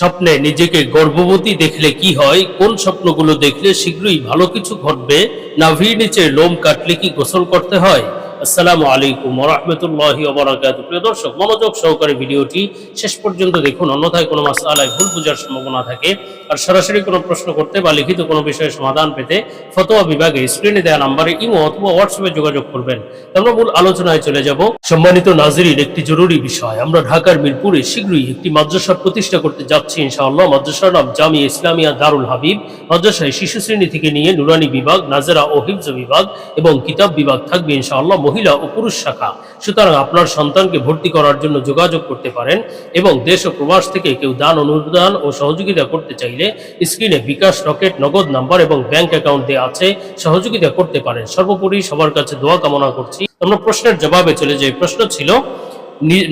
স্বপ্নে নিজেকে গর্ভবতী দেখলে কি হয়, কোন স্বপ্নগুলো দেখলে শীঘ্রই ভালো কিছু ঘটবে, নাভির নিচে লোম কাটলে কি গোসল করতে হয়? আসসালামু আলাইকুম রহমতুল্লাহ ওবরাকাত প্রিয় দর্শক, মনোযোগ সহকারে ভিডিওটি শেষ পর্যন্ত দেখুন, অন্যথায় কোনো মাসালায় ভুল বোঝার সম্ভাবনা থাকে। আর সরাসরি কোনো প্রশ্ন করতে বা লিখিত কোনো বিষয়ে সমাধান পেতে ফতোয়া বিভাগে স্ক্রিনে দেওয়া নাম্বারে ইমো অথবা হোয়াটসঅ্যাপে যোগাযোগ করবেন। আমরা মূল আলোচনায় চলে যাব। সম্মানিত নাজরির একটি জরুরি বিষয়। আমরা ঢাকার মিরপুরে শীঘ্রই একটি মাদ্রাসা প্রতিষ্ঠা করতে যাচ্ছি ইনশাআল্লাহ। মাদ্রাসার নাম জামি ইসলামিয়া দারুল হাবিব। মাদ্রাসায় শিশু শ্রেণি থেকে নিয়ে নুরানি বিভাগ, নাজেরা ও হিফজ বিভাগ এবং কিতাব বিভাগ থাকবে ইনশাআল্লাহ মহিলা ও পুরুষ শাখা। সুতরাং আপনার সন্তানকে ভর্তি করার জন্য যোগাযোগ করতে পারেন এবং দেশ ও প্রবাস থেকে কেউ দান, অনুদান ও সহযোগিতা করতে চাইলে স্ক্রিনে বিকাশ, রকেট, নগদ নাম্বার এবং ব্যাংক অ্যাকাউন্ট দেওয়া আছে, সহযোগিতা করতে পারেন। সর্বোপরি সবার কাছে দোয়া কামনা করছি। আমরা প্রশ্নের জবাবে চলে যাই। প্রশ্ন ছিল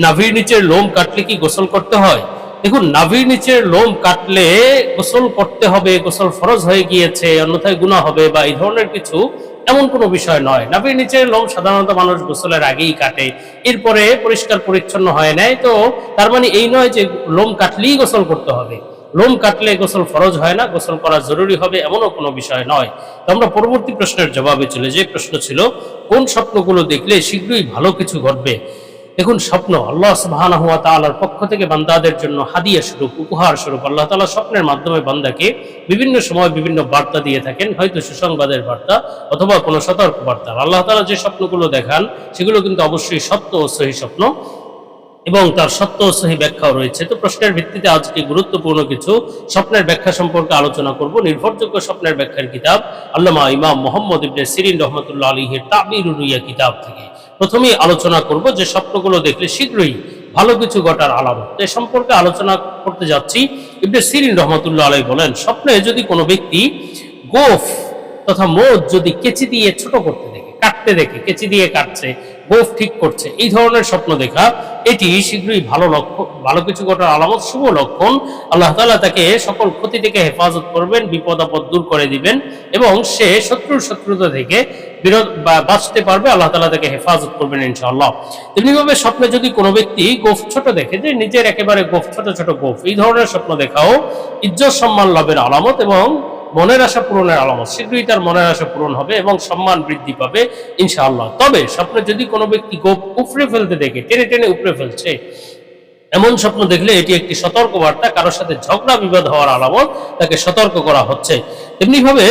নাভির নিচের লোম কাটলে কি গোসল করতে হয়? দেখুন, নাভির নিচের লোম কাটলে গোসল করতে হবে, গোসল ফরজ হয়ে গিয়েছে, অন্যথায় গুণা হবে বা এই ধরনের কিছু এমন কোনো বিষয় নয়। নাভির নিচের লোম সাধারণত মানুষ গোসলের আগেই কাটে। এরপরে পরিষ্কার পরিচ্ছন্ন হয় নাই, তো তার মানে এই নয় যে লোম কাটলেই গোসল করতে হবে। লোম কাটলে গোসল ফরজ হয় না, গোসল করা জরুরি হবে এমনও কোনো বিষয় নয়। তো আমরা পরবর্তী প্রশ্নের জবাবে চলে যে প্রশ্ন ছিল, কোন স্বপ্নগুলো দেখলে শীঘ্রই ভালো কিছু ঘটবে? দেখুন, স্বপ্ন আল্লাহ সুবহানাহু ওয়া তাআলার পক্ষ থেকে বান্দাদের জন্য হাদিয়া স্বরূপ, উপহার স্বরূপ। আল্লাহ তাআলা স্বপ্নের মাধ্যমে বান্দাকে বিভিন্ন সময় বিভিন্ন বার্তা দিয়ে থাকেন, হয়তো সুসংবাদের বার্তা অথবা কোনো সতর্ক বার্তা আল্লাহ তাআলা যে স্বপ্নগুলো দেখান, সেগুলো কিন্তু অবশ্যই সত্য ও সহি স্বপ্ন। এবং তার সত্য সহি ব্যাখ্যাও রয়েছে। তো প্রশ্নের ভিত্তিতে আজকে গুরুত্বপূর্ণ কিছু স্বপ্নের ব্যাখ্যা সম্পর্কে আলোচনা করব। নির্ভরযোগ্য স্বপ্নের ব্যাখ্যার কিতাব আল্লামা ইমাম মোহাম্মদ ইবনে সিরিন রহমতুল্লাহ আলীহের তাবির রুইয়া কিতাব থেকে। প্রথমেই আলোচনা করব যে স্বপ্নগুলো দেখলে শীঘ্রই ভালো কিছু ঘটার আলামত। এ সম্পর্কে আলোচনা করতে যাচ্ছি। ইবনে সিরিন রহমতুল্লাহ আলাই বলেন, স্বপ্নে যদি কোনো ব্যক্তি গোফ তথা মোজ যদি কেচি দিয়ে ছোট করতে কাটতে দেখে, কেচি দিয়ে কাটছে গোফ ঠিক করছে, এই ধরনের স্বপ্ন দেখা, এটি শীঘ্রই ভালো লক্ষণ ভালো কিছু ঘটার আলামত, শুভ লক্ষণ। আল্লাহ তালা তাকে সকল ক্ষতি থেকে হেফাজত করবেন, বিপদ আপদ দূর করে দিবেন, এবং সে শত্রুর শত্রুতা থেকে বিরোধ বাঁচতে পারবে, আল্লাহ তাআলা তাকে হেফাজত করবেন ইনশাআল্লাহ। তেমনিভাবে স্বপ্নে যদি কোনো ব্যক্তি গোফ ছোট দেখে, যে নিজের একেবারে গোফ, ছোট ছোট গোফ, এই ধরনের স্বপ্ন দেখাও, ইজ্জত সম্মান লাভের আলামত, এবং মনের আশা পূরণের আলামত শীঘ্রই তার মনের আশা পূরণ হবে এবং সম্মান বৃদ্ধি পাবে, ইনশাআল্লাহ। তবে স্বপ্নে যদি কোনো ব্যক্তি গোপ উপড়ে ফেলতে দেখে, টেনে টেনে উপড়ে ফেলছে, এমন স্বপ্ন দেখলে এটি একটি সতর্ক বার্তা কারোর সাথে ঝগড়া বিবাদ হওয়ার আলামত তাকে সতর্ক করা হচ্ছে। তেমনি ভাবে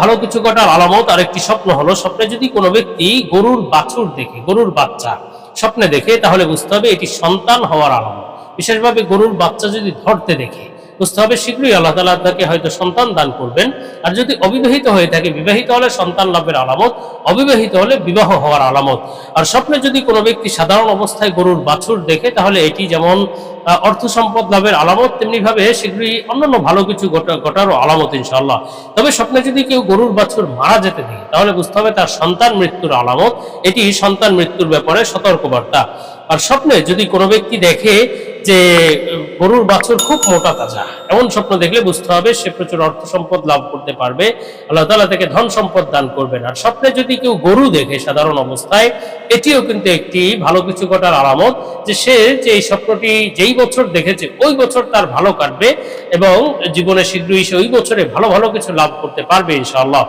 ভালো কিছু ঘটার আলামত আর একটি স্বপ্ন হলো, স্বপ্নে যদি কোনো ব্যক্তি গরুর বাছুর দেখে, গরুর বাচ্চা স্বপ্নে দেখে, তাহলে বুঝতে হবে এটি সন্তান হওয়ার আলামত। বিশেষভাবে গরুর বাচ্চা যদি ধরতে দেখে বুঝতে হবে শীঘ্রই আল্লাহ তালা তাকে হয়তো সন্তান দান করবেন। আর যদি অবিবাহিত হয়ে থাকে, বিবাহিত হলে সন্তান লাভের আলামত, অবিবাহিত হলে বিবাহ হওয়ার আলামত। আর স্বপ্নে যদি কোনো ব্যক্তি সাধারণ অবস্থায় গরুর বাছুর দেখে, তাহলে এটি যেমন অর্থ সম্পদ লাভের আলামত তেমনি ভাবে শীঘ্রই অন্যান্য ভালো কিছু ঘটা- ঘটারও আলামত ইনশাল্লাহ তবে স্বপ্নে যদি কেউ গরুর বাছুর মারা যেতে দেখে, তাহলে বুঝতে হবে তার সন্তান মৃত্যুর আলামত। এটি সন্তান মৃত্যুর ব্যাপারে সতর্কবার্তা। আর স্বপ্নে যদি কোনো ব্যক্তি দেখে যে গরুর বাছুর খুব মোটা তাজা। এমন স্বপ্ন দেখলে বুঝতে হবে সে প্রচুর অর্থ সম্পদ লাভ করতে পারবে। আল্লাহ তালা তাকে ধন সম্পদ দান করবেন। আর স্বপ্নে যদি কেউ গরু দেখে সাধারণ অবস্থায়, এটিও কিন্তু একটি ভালো কিছু ঘটার আলামত যে সে যে এই স্বপ্নটি যেই বছর দেখেছে, ওই বছর তার ভালো কাটবে এবং জীবনে শীঘ্রই সে ওই বছরে ভালো ভালো কিছু লাভ করতে পারবে ইনশাআল্লাহ।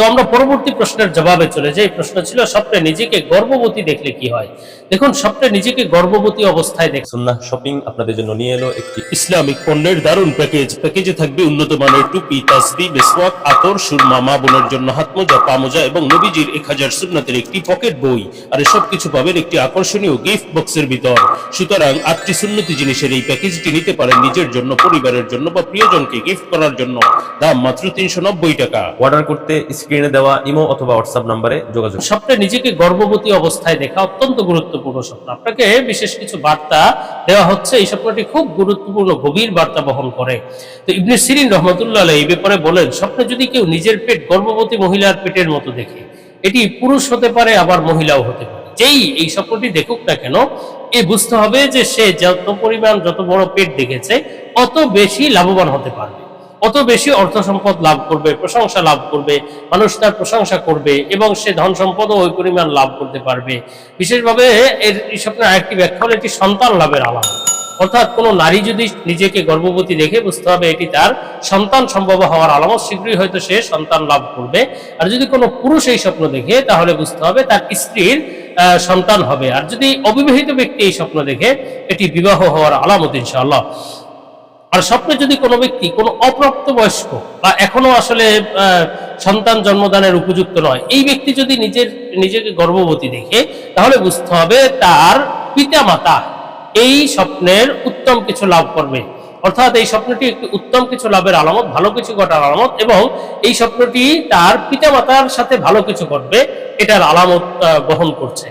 তো আমরা পরবর্তী প্রশ্নের জবাবে চলে যাই। প্রশ্ন ছিল স্বপ্নে নিজেকে গর্ভবতী দেখলে কি হয়? দেখুন স্বপ্নে নিজেকে গর্ভবতী অবস্থায় দেখ সুন্নাহ শপিং আপনাদের জন্য নিয়ে এলো একটি ইসলামিক পণ্যের দারুণ প্যাকেজ। প্যাকেজে থাকবে উন্নত মানের টুপি তাসবি মেসওয়াক আতর সুরমা মা বোনের জন্য হাতমোজা পামোজা এবং নবীজির এক হাজার সুন্নাতের একটি পকেট বই। আর এসব কিছু পাবেন একটি আকর্ষণীয় গিফট বক্সের ভিতর। সুতরাং আটটি সুন্নতি জিনিসের এই প্যাকেজটি নিতে পারেন নিজের জন্য পরিবারের জন্য বা প্রিয়জনকে গিফট করার জন্য। দাম মাত্র তিনশো নব্বই টাকা। অর্ডার করতে স্ক্রিনে দেওয়া ইমো অথবা হোয়াটসঅ্যাপ নাম্বারে যোগাযোগ স্বপ্নে নিজেকে গর্ভবতী অবস্থায় দেখা অত্যন্ত গুরুত্বপূর্ণ স্বপ্ন। আপনাকে বিশেষ কিছু বার্তা দেওয়া হচ্ছে, এই স্বপ্নটি খুব গুরুত্বপূর্ণ, গভীর বার্তা বহন করে। তো ইবনে সিরিন রহমতুল্লাহ এই ব্যাপারে বলেন, স্বপ্নে যদি কেউ নিজের পেট গর্ভবতী মহিলার পেটের মতো দেখে, এটি পুরুষ হতে পারে, আবার মহিলাও হতে পারে। যেই এই স্বপ্নটি দেখুক না কেন, এ বুঝতে হবে যে সে যত পরিমাণ যত বড় পেট দেখেছে, অত বেশি লাভবান হতে পারবে। অত বেশি অর্থ সম্পদ লাভ করবে, প্রশংসা লাভ করবে, মানুষ তার প্রশংসা করবে এবং সে ধন সম্পদও ওই পরিমাণ লাভ করতে পারবে। বিশেষভাবে এর এই স্বপ্নের আরেকটি ব্যাখ্যা হলো এটি সন্তান লাভের আলামত অর্থাৎ কোনো নারী যদি নিজেকে গর্ভবতী দেখে বুঝতে হবে এটি তার সন্তান সম্ভব হওয়ার আলামত, শীঘ্রই হয়তো সে সন্তান লাভ করবে। আর যদি কোনো পুরুষ এই স্বপ্ন দেখে, তাহলে বুঝতে হবে তার স্ত্রীর সন্তান হবে। আর যদি অবিবাহিত ব্যক্তি এই স্বপ্ন দেখে, এটি বিবাহ হওয়ার আলামত ইনশাআল্লাহ। আর স্বপ্নে যদি কোনো ব্যক্তি, কোনো অপ্রাপ্ত বয়স্ক বা এখনও আসলে সন্তান জন্মদানের উপযুক্ত নয়, এই ব্যক্তি যদি নিজের, নিজেকে গর্ভবতী দেখে, তাহলে বুঝতে হবে তার পিতা মাতা এই স্বপ্নের উত্তম কিছু লাভ করবে। অর্থাৎ এই স্বপ্নটি একটি উত্তম কিছু লাভের আলামত, ভালো কিছু ঘটার আলামত এবং এই স্বপ্নটি তার পিতা মাতার সাথে ভালো কিছু ঘটবে, এটার আলামত বহন করছে।